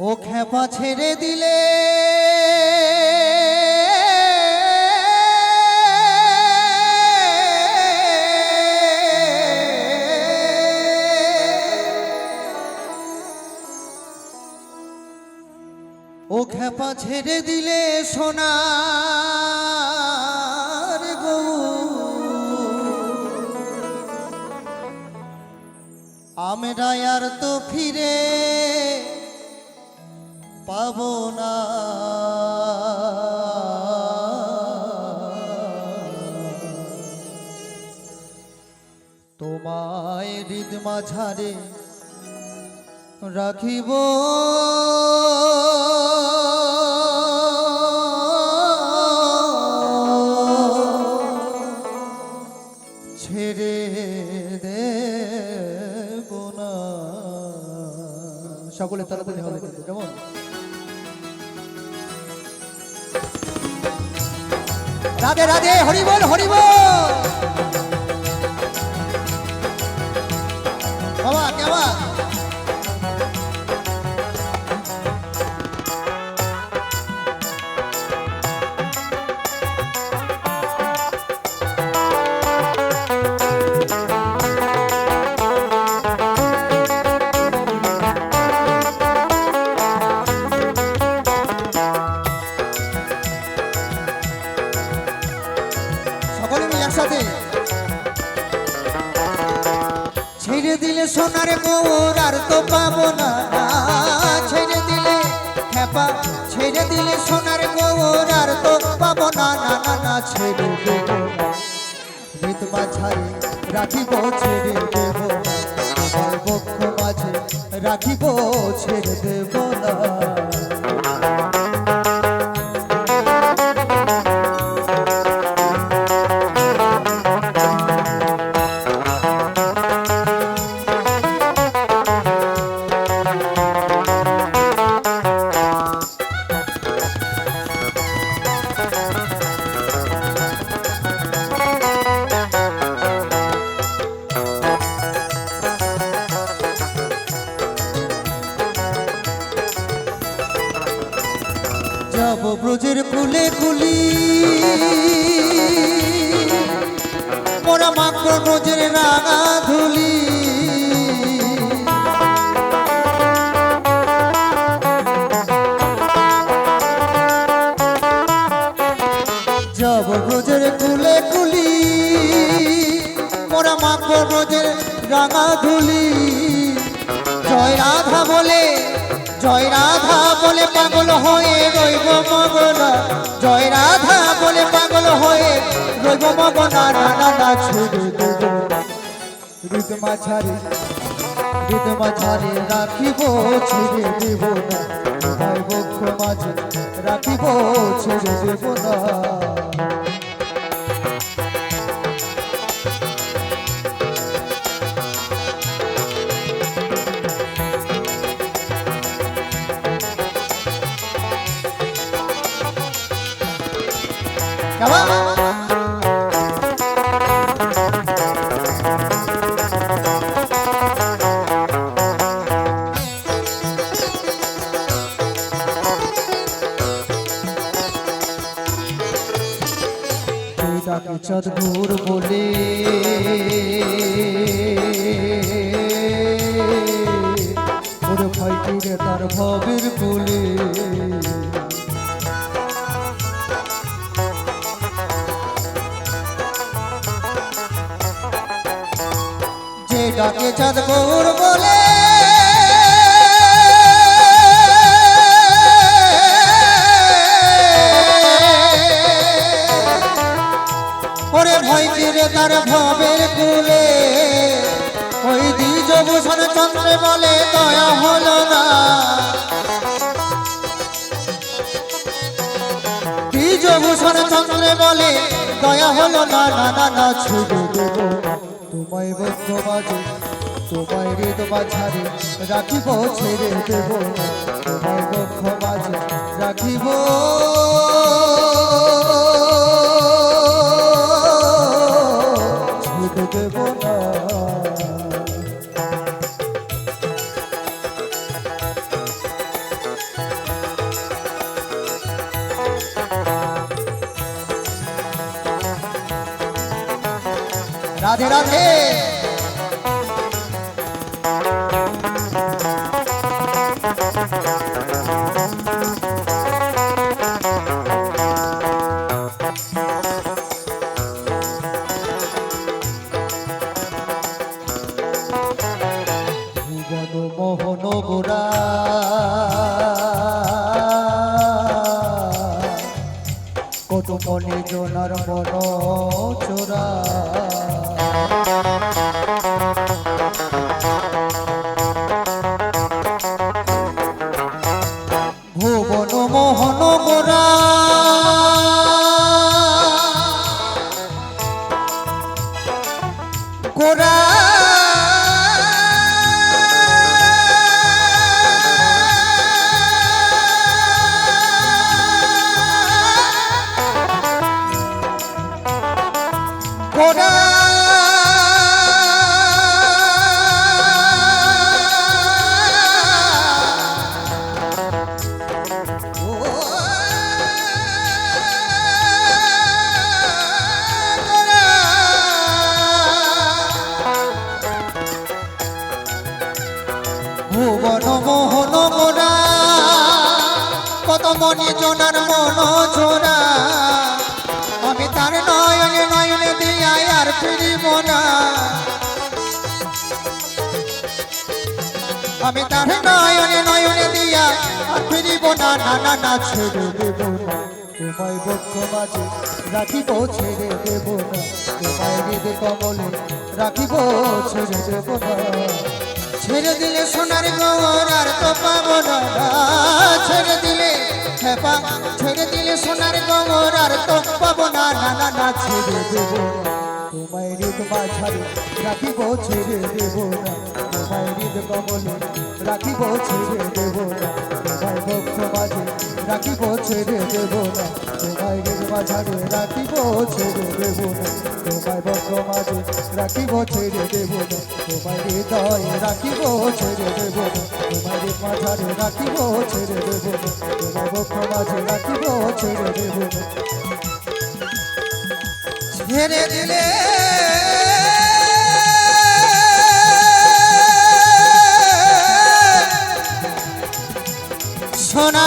ও খেপা ছেড়ে দিলে। ও খেপা ছেড়ে দিলে সোনার গৌ আমরা আর তো ফিরে পাবো না তোমায় হৃদ মাঝারে রাখিব। রাধে রাধে হরি বল বাবা কেমন একসাথে। ছেড়ে দিলে সোনার মোর আর তো পাবো না। ছেড়ে দিলে খেপা ছেড়ে দিলে সোনার মোর আর তো পাবো না। না না না, ছেড়ে দেব। মৃত মাঝারে রাখিব, ছেড়ে দেব আমার বক্ষ মাঝে রাখিব, ছেড়ে দেব না। খুলি কুলি মোরা মাত্র ব্রজের রাঙা ধুলি। যাব ব্রজের রাঙা ধুলি। জয় রাধা বলে, জয় রাধা বলে পাগল হয়ে রইব মগনা। জয় রাধা বলে পাগল হয়ে রইব মগনা রানা না ছেড়ে দেব হৃদ মাঝারে হৃদ মাঝারে রাখিব ছেড়ে দেব না। বক্ষ মাঝে রাখিব ছেড়ে দেব না। কেমন ডাকে বলে ওরে ভাইটিরে তার ভবের বলে ডাকে চাঁদ গৌর বলে। ওরে ভয় চিরে তার ভবের কুলে। ওই দ্বিজ ভূষণ চন্দ্রে বলে, দয়া হলো না। দ্বিজ ভূষণ চন্দ্রে বলে, দয়া হলো না না না না ছুটে দেব। তোমায় বক্ষ বাজে তোমায় রে তোমার ছাড়ে রাখিব ছেড়ে দেব তোমায় বক্ষ বাজে রাখিব রাধে রাধে। মোহন গোরা কত মনে জোনার মন চোরা ভুবন মোহন মনে জোনার মন ছোড়া। আমি তার নয়নে নয়নে দিয়া আর ফিরিব না। আমি তার নয়নে নয়নে দিয়া আর ফিরিব না। না না না, ছেড়ে দেব না। তোমায় বক্ষ মাঝে রাখিব, ছেড়ে দেব না। তোমায় হৃদ কমলে রাখিব, ছেড়ে দেব না। ছেড়ে দিলে সোনার গৌর আর তো পাবো না। ছেড়ে দিলে হেপা, ছেড়ে দিলে সোনার গৌর আর তো পাবো না। না না না, ছেড়ে দেব তোমায় হৃদ মাঝারে রাখিব, ছেড়ে দেব না। তোমায় হৃদ কমলে রাখিব, ছেড়ে দেব না। তোমায় বক্ষ মাঝে রাখিব, ছেড়ে দেব না। তোমায় হৃদ মাঝারে রাখিব, ছেড়ে দেব না। তোমায় বক্ষ মাঝে রাখিব, ছেড়ে দেব না। তোমায় হৃদয়ে রাখিব, ছেড়ে দেব না। তোমায় হৃদ মাঝারে রাখিব, ছেড়ে দেব না। তোমায় বক্ষ মাঝে রাখিব, ছেড়ে দেব না। ছেড়ে দিলে সোনা